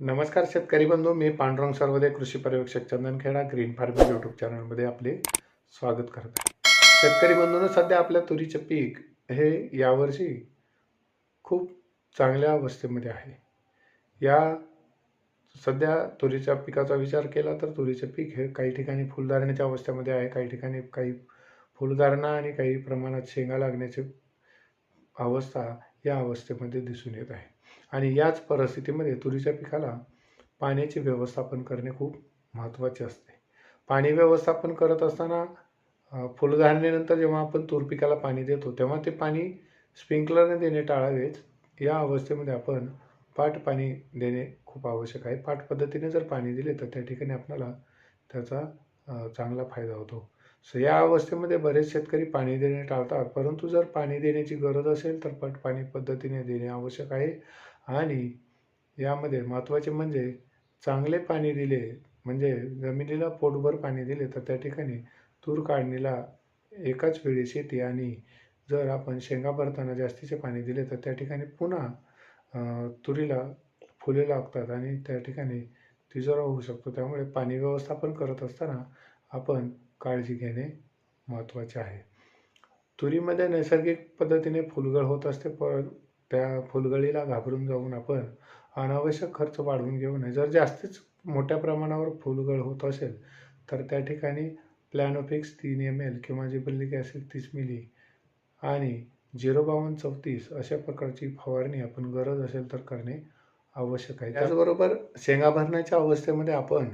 नमस्कार शेतकरी बंधू मी पांडुरंग सर्वदे कृषी पर्यवेक्षक चंदनखेडा ग्रीन फार्मिंग यूट्यूब चॅनलमध्ये आपले स्वागत करत आहे. शेतकरी बंधूंनो सध्या आपल्या तुरीचे पीक हे यावर्षी खूप चांगल्या अवस्थेमध्ये आहे. या सध्या तुरीच्या पिकाचा विचार केला तर तुरीचे पीक हे काही ठिकाणी फुलधारणेच्या अवस्थेमध्ये आहे काही ठिकाणी काही फुलधारणा आणि काही प्रमाणात शेंगा लागण्याची अवस्था या अवस्थेमध्ये दिसून येत आहे. आणि याच परिस्थितीमध्ये तुरीच्या पिकाला पाण्याचे व्यवस्थापन करणे खूप महत्त्वाचे असते. पाणी व्यवस्थापन करत असताना फुलधारणेनंतर जेव्हा आपण तूर पिकाला पाणी देतो तेव्हा ते पाणी स्प्रिंकलरने देणे टाळावेच या अवस्थेमध्ये आपण पाट पाणी देणे खूप आवश्यक आहे. पाट पद्धतीने जर पाणी दिले तर त्या ठिकाणी आपल्याला त्याचा चांगला फायदा होतो. सो या अवस्थेमध्ये बरेच शेतकरी पाणी देणे टाळतात. परंतु जर पाणी देण्याची गरज असेल तर पट पाणी पद्धतीने देणे आवश्यक आहे. आणि यामध्ये महत्त्वाचे म्हणजे चांगले पाणी दिले म्हणजे जमिनीला पोटभर पाणी दिले तर त्या ठिकाणी तूर काढणीला एकाच वेळी शेती आणि जर आपण शेंगा भरताना जास्तीचे पाणी दिले तर त्या ठिकाणी पुन्हा तुरीला फुले लागतात आणि त्या ठिकाणी तिजोरा होऊ शकतो. त्यामुळे पाणी व्यवस्थापन करत असताना आपण काळजी घेणे महत्त्वाचे आहे. तुरीमध्ये नैसर्गिक पद्धतीने फुलगळ होत असते पर त्या फुलगळीला घाबरून जाऊन आपण अनावश्यक खर्च वाढवून घेऊ नये. जर जास्तीच मोठ्या प्रमाणावर फुलगळ होत असेल तर त्या ठिकाणी प्लॅनोफिक्स तीन एम एल किंवा जिबल्लिक ॲसिड तीस मिली आणि झिरो बावन्न चौतीस अशा प्रकारची फवारणी आपण गरज असेल तर करणे आवश्यक आहे. त्याचबरोबर शेंगा भरण्याच्या अवस्थेमध्ये आपण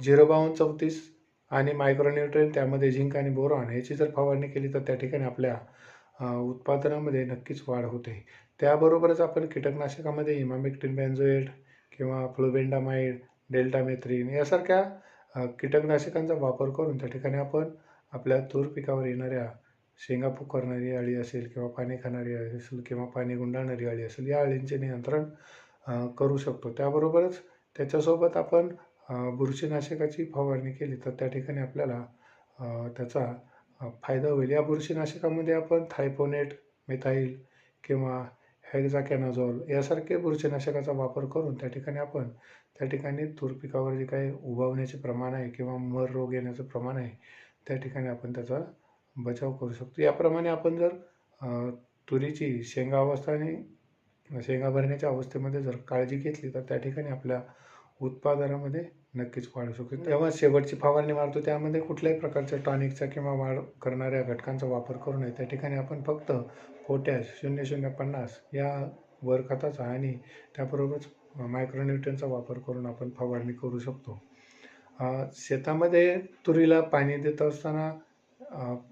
झिरो बावन्न चौतीस आणि मायक्रोन्युट्रेन त्यामध्ये झिंक आणि बोरॉन याची जर फवारणी केली तर त्या ठिकाणी आपल्या उत्पादनामध्ये नक्कीच वाढ होते. त्याबरोबरच आपण कीटकनाशकामध्ये इमामेक्टिन बॅन्झोएट किंवा फ्लोबेंडामाइड डेल्टामेथ्रिन यासारख्या कीटकनाशकांचा वापर करून त्या ठिकाणी आपण आपल्या तूर पिकावर येणाऱ्या शेंगापूक करणारी अळी असेल किंवा पाणी खाणारी अळी असेल किंवा पाणी गुंडाळणारी अळी असेल या अळींचे नियंत्रण करू शकतो. त्याबरोबरच त्याच्यासोबत आपण बुरशीनाशकाची फवारणी केली तर त्या ठिकाणी आपल्याला त्याचा फायदा होईल. या बुरशीनाशकामध्ये आपण थायपोनेट मिथाईल किंवा हेक्झाकॅनाझॉल यासारखे बुरशीनाशकाचा वापर करून त्या ठिकाणी आपण त्या ठिकाणी तूर पिकावर जे काही उभावण्याचे प्रमाण आहे किंवा मर रोग येण्याचं प्रमाण आहे त्या ठिकाणी आपण त्याचा बचाव करू शकतो. याप्रमाणे आपण जर तुरीची शेंगा अवस्था आणि शेंगा भरण्याच्या अवस्थेमध्ये जर काळजी घेतली तर त्या ठिकाणी आपल्या उत्पादनामध्ये नक्कीच वाढ शकते. तेव्हा शेवटची फवारणी मारतो त्यामध्ये कुठल्याही प्रकारच्या टॉनिकचा किंवा वाढ करणाऱ्या घटकांचा वापर करू नये. त्या ठिकाणी आपण फक्त पोटॅश शून्य शून्य पन्नास या वर खताचा आणि त्याबरोबरच मायक्रोन्युट्रियनचा वापर करून आपण फवारणी करू शकतो. शेतामध्ये तुरीला पाणी देत असताना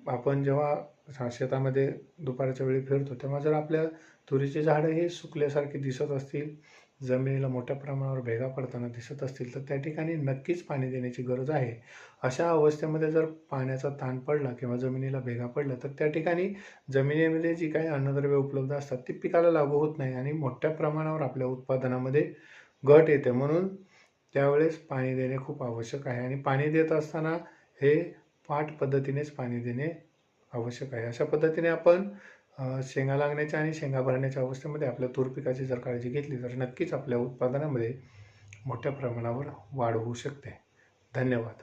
आपण जेव्हा शेतामध्ये दुपारच्या वेळी फिरतो तेव्हा जर आपल्या तुरीची झाडं हे सुकल्यासारखी दिसत असतील जमिनीला मोठ्या प्रमाणावर भेगा पडताना दिसत असतील तर त्या ठिकाणी नक्कीच पाणी देण्याची गरज आहे. अशा अवस्थेमध्ये जर पाण्याचा ताण पडला किंवा जमिनीला भेगा पडला तर त्या ठिकाणी जमिनीमध्ये जी काही अन्नद्रव्ये उपलब्ध असतात ती पिकाला लागू होत नाही आणि मोठ्या प्रमाणावर आपल्या उत्पादनामध्ये घट येते. म्हणून त्यावेळेस पाणी देणे खूप आवश्यक आहे आणि पाणी देत असताना हे पाठ पद्धतीनेच पाणी देणे आवश्यक आहे. अशा पद्धतीने आपण शेंगा लागण्याच्या आणि शेंगा भरण्याच्या अवस्थेमध्ये आपल्या तूर पिकाची जर काळजी घेतली तर नक्कीच आपल्या उत्पादनामध्ये मोठ्या प्रमाणावर वाढ होऊ शकते. धन्यवाद.